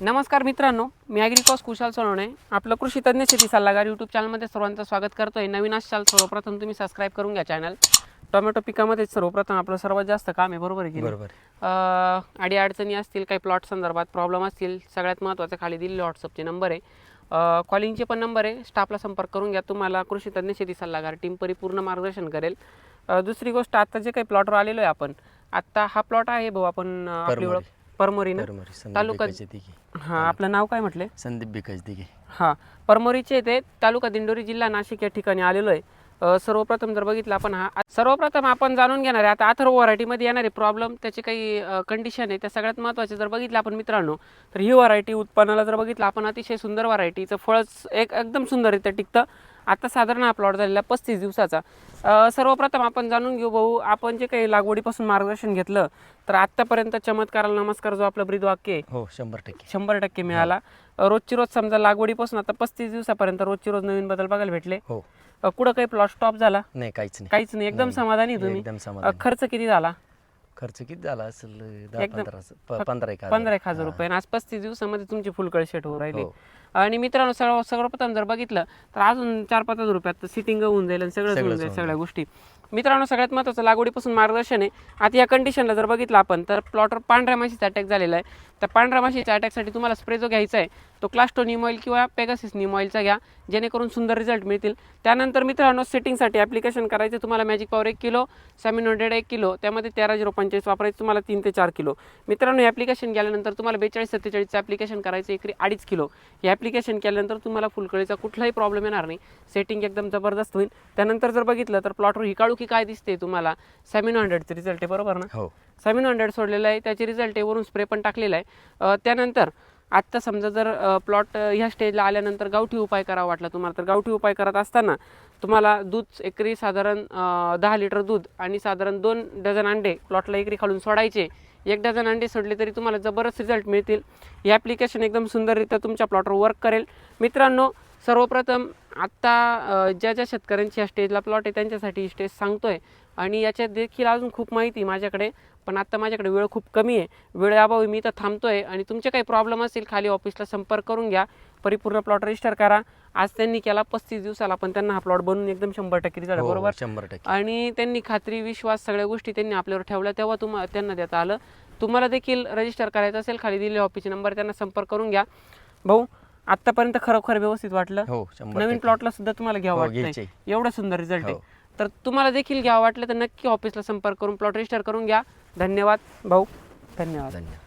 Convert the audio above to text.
नमस्कार मित्रांनो मी ॲग्रिकॉस कुशाल सोनवणे. आपलं कृषी तज्ज्ञ शेती सल्लागार यूट्यूब चॅनलमध्ये सर्वांचं स्वागत करतोय. नवीन असाल सर्वप्रथम तुम्ही सबस्क्राईब करून घ्या चॅनल टोमॅटो पिकामध्ये सर्वप्रथम आपलं सर्वात जास्त काम आहे बरोबर आहे की? बरोबर अडी अडचणी असतील काही प्लॉट संदर्भात प्रॉब्लेम असतील सगळ्यात महत्त्वाचं खाली दिलेले व्हॉट्सअपचे नंबर आहे. कॉलिंगचे पण नंबर आहे. स्टाफला संपर्क करून घ्या. तुम्हाला कृषी तज्ज्ञ शेती सल्लागार टीम परिपूर्ण मार्गदर्शन करेल. दुसरी गोष्ट आता जे काही प्लॉटवर आलेलो आहे आपण आत्ता हा प्लॉट आहे भाऊ आपण आपली ओळख परमोरी ना परमरी संदीप तालुका बिकाचे दिघे. हां आपलं नाव काय म्हटले? संदीप बिकाच दिघे. हां परमोरीचे ते तालुका दिंडोरी जिल्हा नाशिक या ठिकाणी आलेलो आहे. अ, सर्वप्रथम जर बघितलं आपण हा सर्वप्रथम आपण जाणून घेणार आहे आता अथर्व व्हरायटीमध्ये येणारे प्रॉब्लेम त्याचे काही कंडिशन आहे त्या सगळ्यात महत्त्वाचे जर बघितलं आपण मित्रांनो तर ही व्हरायटी उत्पन्नाला जर बघितलं आपण अतिशय सुंदर व्हरायटीचं फळच एक एकदम सुंदररित्या टिकतं. आता साधारण हा प्लॉट झालेला पस्तीस दिवसाचा. सर्वप्रथम आपण जाणून घेऊ भाऊ आपण जे काही लागवडीपासून मार्गदर्शन घेतलं तर आत्तापर्यंत चमत्काराला नमस्कार जो आपलं ब्रीद वाक्य आहे. हो शंभर टक्के. शंभर टक्के मिळाला. रोजची रोज समजा लागवडीपासून आता पस्तीस दिवसापर्यंत रोजची रोज नवीन बदल बघायला भेटले. हो. कुठं काही प्लॉट स्टॉप झाला? नाही काहीच नाही. काहीच नाही. एकदम समाधानी तुम्ही? खर्च किती झाला? खर्च किती झाला असेल? पंधरा एक हजार. रुपये. आज पस्तीस दिवसामध्ये तुमची फुलकळी शेट होऊ राहिली. हो. आणि मित्रांनो सर्व सर्वप्रथम जर बघितलं तर अजून चार पाच हजार रुपयात सिटिंग होऊन जाईल आणि सगळंच होऊन जाईल सगळ्या गोष्टी. मित्रांनो सगळ्यात महत्त्वाचं लागवडीपासून मार्गदर्शन आहे. आता या कंडिशनला जर बघितलं आपण तर प्लॉटवर पांढऱ्या माशीचा अटॅक झालेला आहे. तर पांढऱ्या माशीच्या अटॅकसाठी तुम्हाला स्प्रे जो घ्यायचा आहे तो क्लास्टो निमॉईल किंवा पेगासिस निमॉईलचा घ्या. जेणेकरून सुंदर रिझल्ट मिळतील. त्यानंतर मित्रांनो सेटिंगसाठी ॲप्लिकेशन करायचं तुम्हाला मॅजिक पॉवर एक किलो सॅमिन हंड्रेड एक किलो त्यामध्ये तेरा झिरो पंचेचाळीस वापरायचं तुम्हाला तीन ते चार किलो. मित्रांनो हे ॲप्लिकेशन केल्यानंतर तुम्हाला बेचाळीस सत्तेचाळीसचं ॲप्लिकेशन करायचं एकरी अडीच किलो. हे ॲप्लिकेशन केल्यानंतर तुम्हाला फुलकळीचा कुठलाही प्रॉब्लेम येणार नाही. सेटिंग एकदम जबरदस्त होईल. त्यानंतर जर बघितलं तर प्लॉटवर हिकाळू की काय दिसते तुम्हाला? सॅमिन हंड्रेडचं रिझल्ट आहे बरोबर ना? हो. सेवन हंड्रेड सोडलेलं आहे. त्याचे रिझल्ट आहे वरून स्प्रे पण टाकलेला आहे. त्यानंतर आत्ता समजा जर प्लॉट ह्या स्टेजला आल्यानंतर गावठी उपाय करावा वाटला तुम्हाला तर गावठी उपाय करत असताना तुम्हाला दूध एकरी साधारण दहा लिटर दूध आणि साधारण दोन डझन अंडे प्लॉटला एकरी खालून सोडायचे. एक डझन अंडे सोडले तरी तुम्हाला जबरदस्त रिझल्ट मिळतील. हे ॲप्लिकेशन एकदम सुंदररित्या तुमच्या प्लॉटवर वर्क करेल. मित्रांनो सर्वप्रथम आत्ता ज्या ज्या शेतकऱ्यांची या स्टेजला प्लॉट आहे त्यांच्यासाठी ही स्टेज सांगतोय. आणि याच्यात देखील अजून खूप माहिती आहे माझ्याकडे पण आत्ता माझ्याकडे वेळ खूप कमी आहे. वेळेअभावी मी इथं थांबतोय. आणि तुमचे काही प्रॉब्लेम असतील खाली ऑफिसला संपर्क करून घ्या. परिपूर्ण प्लॉट रजिस्टर करा. आज त्यांनी केला पस्तीस दिवसाला पण त्यांना हा प्लॉट बनवून एकदम शंभर टक्के रिझल्ट हो, बरोबर? शंभर टक्के. आणि त्यांनी खात्री विश्वास सगळ्या गोष्टी त्यांनी आपल्यावर ठेवल्या तेव्हा तुम्हाला त्यांना देता आलं. तुम्हाला देखील रजिस्टर करायचं असेल खाली दिलेले ऑफिसचे नंबर त्यांना संपर्क करून घ्या. भाऊ आत्तापर्यंत खरोखर व्यवस्थित वाटलं? हो शंभर नवीन टक्के. प्लॉटला सुद्धा तुम्हाला घ्यावं हो, वाटतंय. घ्यायचंय. एवढा सुंदर रिझल्ट आहे. हो. तर तुम्हाला देखील घ्यावं वाटलं तर नक्की ऑफिसला संपर्क करून प्लॉट रजिस्टर करून घ्या. धन्यवाद. भाऊ धन्यवाद. धन्यवाद.